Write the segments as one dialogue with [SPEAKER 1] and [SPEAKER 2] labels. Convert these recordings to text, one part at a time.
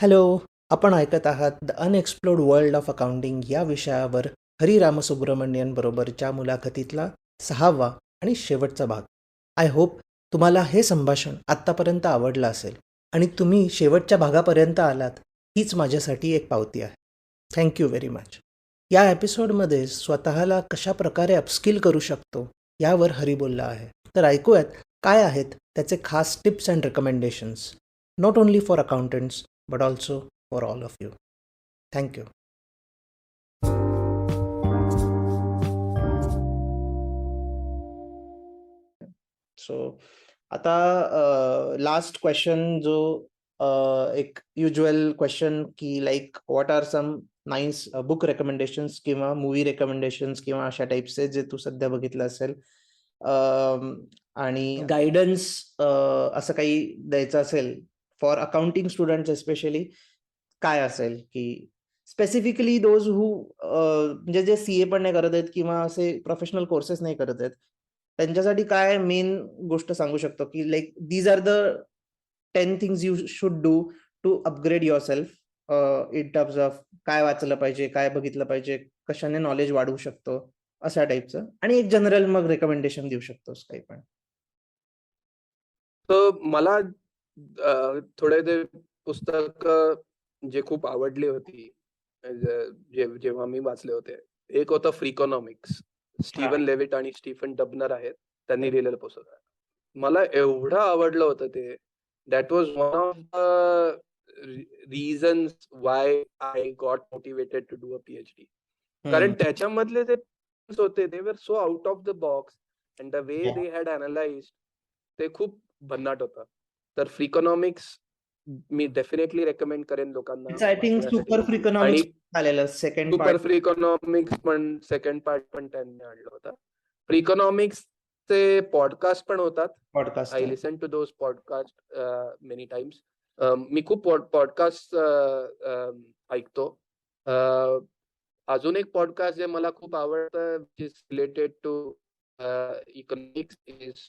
[SPEAKER 1] Hello आपण ऐकत आहात the unexplored world of accounting या विषयावर हरी रामसुब्रमण्यन बरोबरच्या मुलाखतीतला सहावा आणि शेवटचा भाग. आय होप तुम्हाला हे संभाषण आत्तापर्यंत आवडलं असेल आणि तुम्ही शेवटच्या भागापर्यंत आलात हीच माझ्यासाठी एक पावती आहे. थँक्यू व्हेरी मच या एपिसोडमध्ये स्वतःला कशा प्रकारे अपस्किल करू शकतो यावर हरी बोलला आहे. तर ऐकूयात काय आहेत त्याचे खास tips and recommendations. Not only for accountants but also for all of you. Thank you. So आता लास्ट क्वेश्चन जो एक युजल क्वेश्चन की like what are some nice book recommendations किंवा मूवी रेकमेंडेशन्स किंवा अशा टाईपचे जे तू सध्या बघितलं असेल आणि गायडन्स असं काही द्यायचं असेल फॉर अकाउंटिंग स्टुडंट एस्पेशली काय असेल की स्पेसिफिकली दोज हू म्हणजे जे सीए पण नाही करत आहेत किंवा असे प्रोफेशनल कोर्सेस नाही करत आहेत त्यांच्यासाठी काय मेन गोष्ट सांगू शकतो की like these are the ten things you should do to upgrade yourself in terms of काय वाचलं पाहिजे काय बघितलं पाहिजे कशाने नॉलेज वाढवू शकतो अशा टाईपचं आणि एक जनरल मग रेकमेंडेशन देऊ शकतोस काही पण.
[SPEAKER 2] तर मला थोडे ते पुस्तक जे खूप आवडली होती ज- जे जेव्हा मी वाचले होते एक होतं फ्रिकॉनॉमिक्स स्टीव्हन लेविट आणि स्टीफन डबनर आहेत त्यांनी लिहिलेलं पुस्तक. मला एवढं आवडलं होतं ते. That was one of the reasons why I got motivated to do a PhD कारण त्याच्यामधले ते points होते they were so out of the box and the
[SPEAKER 1] way.
[SPEAKER 2] They had analyse ते खूप भन्नाट होतं. तर फ्रिकॉनॉमिक्स मी डेफिनेटली रेकमेंड करेन लोकांना.
[SPEAKER 1] आय थिंक सुपर फ्रिकॉनॉमिक्स आलेलं सेकंड
[SPEAKER 2] सुपर फ्री इकॉनॉमिक्स पण सेकंड पार्ट पण त्यांनी आणलं होतं. फ्री इकॉनॉमिक्स चे पॉडकास्ट पण होतात.
[SPEAKER 1] Podcast
[SPEAKER 2] I listen to those podcast many times मी खूप पॉडकास्ट ऐकतो. अं, अजून एक पॉडकास्ट जे मला खूप आवडतं is related to economics is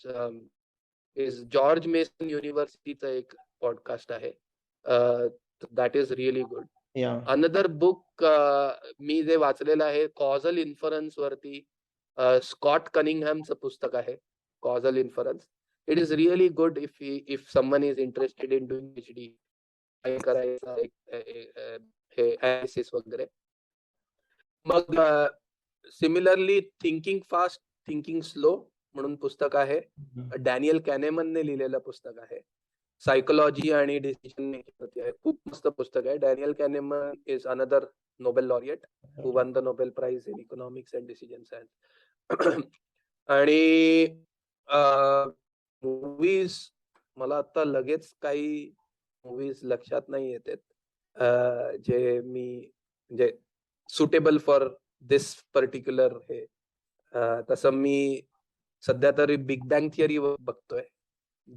[SPEAKER 2] George Mason युनिव्हर्सिटीचं एक पॉडकास्ट आहे. That is really
[SPEAKER 1] good
[SPEAKER 2] another book मी जे वाचलेलं आहे कॉझल इन्फरन्स वरती स्कॉट कनिंगहॅमचं पुस्तक आहे causal inference it is really good if if someone is interested in doing H D करायचं हे वगैरे. मग similarly thinking fast thinking slow म्हणून पुस्तक आहे. डॅनियल कॅनेमनने लिहिलेलं पुस्तक आहे. सायकोलॉजी आणि डिसिजन मेकिंग आहे. खूप मस्त पुस्तक आहे. Daniel Kahneman is another Nobel laureate who won the Nobel Prize in Economics and Decision Science. आणि मूवीज मला आता लगेच काही मूवीज लक्षात नाही येत आहेत जे मी म्हणजे सुटेबल फॉर दिस पर्टिक्युलर हे. तसं मी सध्या तरी बिग बँग थिअरी बघतोय.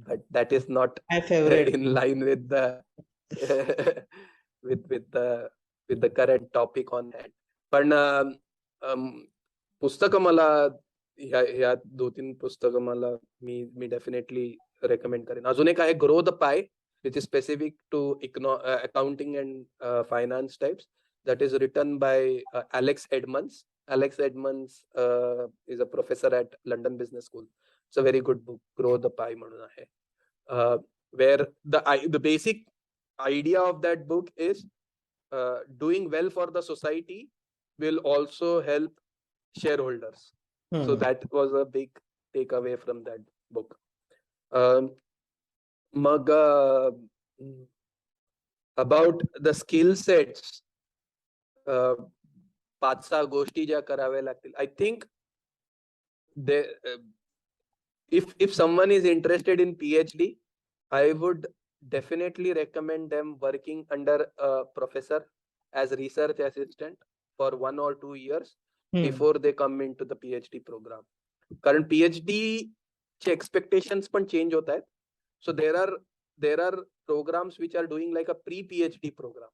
[SPEAKER 2] But that is not
[SPEAKER 1] my favourite
[SPEAKER 2] in line with the with with the with the current topic on hand पण पुस्तकं मला ह्या ह्या दोन तीन पुस्तकं मला मी मी डेफिनेटली रेकमेंड करेन. अजून एक आहे Grow the Pie which is specific to econo accounting and finance types that is written by Alex Edmans Alex Edmans is a professor at London Business School it's a very good book Grow the Pie म्हणून आहे uh, where the i- the basic idea of that book is uh, doing well for the society will also help shareholders so that was a big takeaway from that book um, mug uh, mm, about the skill sets uh, पाच सहा गोष्टी ज्या कराव्या लागतील I think they if if someone is interested in phd i would definitely recommend them working under a professor as research assistant for one or two years before they come into the phd program कारण phd चे expectations पण change होत आहेत so there are there are programs which are doing like a pre phd program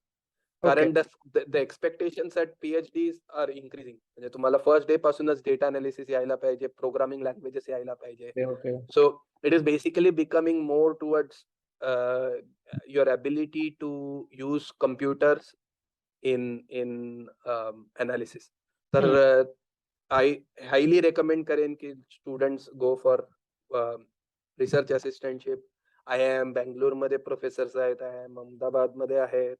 [SPEAKER 2] कारण the expectations at PhDs are increasing. म्हणजे तुम्हाला first day पासूनच data analysis यायला पाहिजे प्रोग्रामिंग लँग्वेजेस यायला पाहिजे. So it is basically becoming more towards ability to use computers in in um, analysis. तर. I highly recommend करेन की students go for research assistantship I एममध्ये प्रोफेसर्स आहेत आय एम अहमदाबादमध्ये आहेत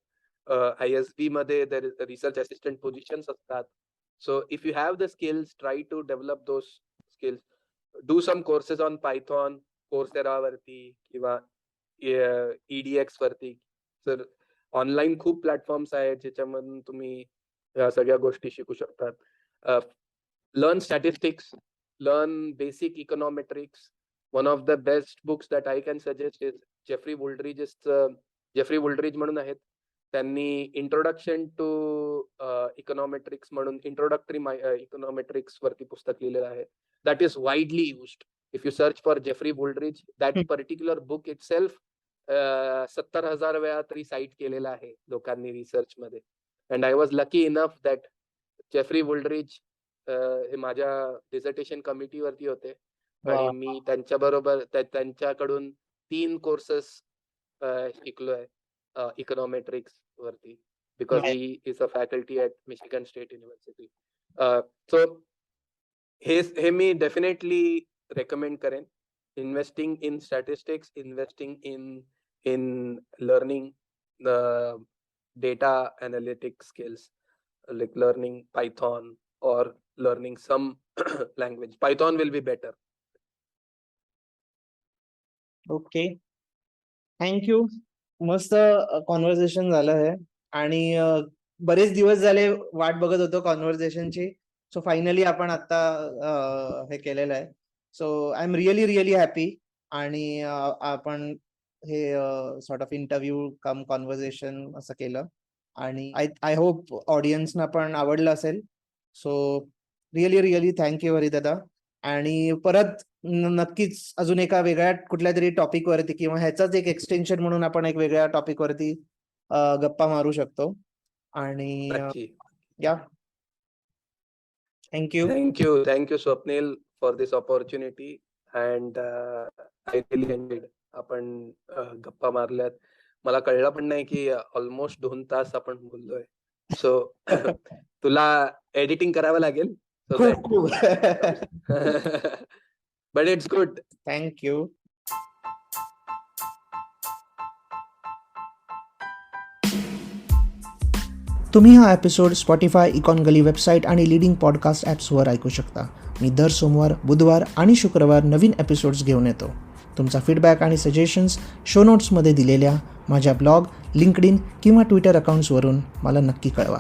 [SPEAKER 2] आय एस बी मध्ये रिसर्च असिस्टंट पोझिशन्स असतात. So if you have the skills try to develop those skills do some courses on Python वरती किंवा edX वरती. तर ऑनलाईन खूप प्लॅटफॉर्म्स आहेत ज्याच्यामधून तुम्ही या सगळ्या गोष्टी शिकू शकतात. Learn statistics learn basic econometrics one of the best books that I can suggest is Jeffrey Wooldridge Jeffrey Wooldridge म्हणून आहेत. त्यांनी इंट्रोडक्शन टू इकॉनॉमेट्रिक्स म्हणून इंट्रोडक्टरी इकॉनॉमेट्रिक्स वरती पुस्तक लिहिलेलं आहे. That is widely used if you search for Jeffrey
[SPEAKER 1] Wooldridge
[SPEAKER 2] that. Particular book itself सत्तर हजार वेळा तरी साईट केलेला आहे लोकांनी रिसर्च मध्ये. And I was lucky enough that Jeffrey Wooldridge हे माझ्या डिझर्टेशन कमिटीवरती होते. आणि. मी त्यांच्या बरोबर त्यांच्याकडून तीन कोर्सेस शिकलोय. uh, econometrics worthy
[SPEAKER 1] because
[SPEAKER 2] yeah. he is a faculty at Michigan State University. Uh, so his him he definitely recommend Karen investing in statistics, investing in in learning the data analytic skills like learning Python or learning some language. Python will be better.
[SPEAKER 1] Okay. Thank you. मस्त conversation झालं आहे आणि बरेच दिवस झाले वाट बघत होतो कॉन्व्हर्सेशनची सो फायनली आपण आता हे केलेलं आहे. So I am really really happy आणि आपण हे sort of interview cum conversation असं केलं. आणि आय आय होप ऑडियन्सना पण आवडलं असेल. So really really thank you Haridada. आणि परत नक्कीच अजून एका वेगळ्या कुठल्या तरी टॉपिक वरती किंवा ह्याचाच एक एक्सटेन्शन म्हणून आपण एक वेगळ्या टॉपिक वरती अ, गप्पा मारू शकतो आणि. या
[SPEAKER 2] thank you, Swapnil, for this opportunity. And uh, I really enjoyed. आपण गप्पा मारल्यात. मला कळलं पण नाही की ऑलमोस्ट दोन तास आपण बोललोय. सो तुला एडिटिंग करावं लागेल. So
[SPEAKER 1] खूप
[SPEAKER 2] that-
[SPEAKER 1] खूप
[SPEAKER 2] but it's good.
[SPEAKER 1] Thank you तुम्ही हा episode Spotify Econ Gully website आणि लिडिंग पॉडकास्ट ॲप्सवर ऐकू शकता. मी दर सोमवार बुधवार आणि शुक्रवार नवीन एपिसोड्स घेऊन येतो. तुमचा फीडबॅक आणि सजेशन्स शो नोट्समध्ये दिलेल्या माझ्या ब्लॉग लिंकड इन किंवा ट्विटर अकाउंट्सवरून मला नक्की कळवा.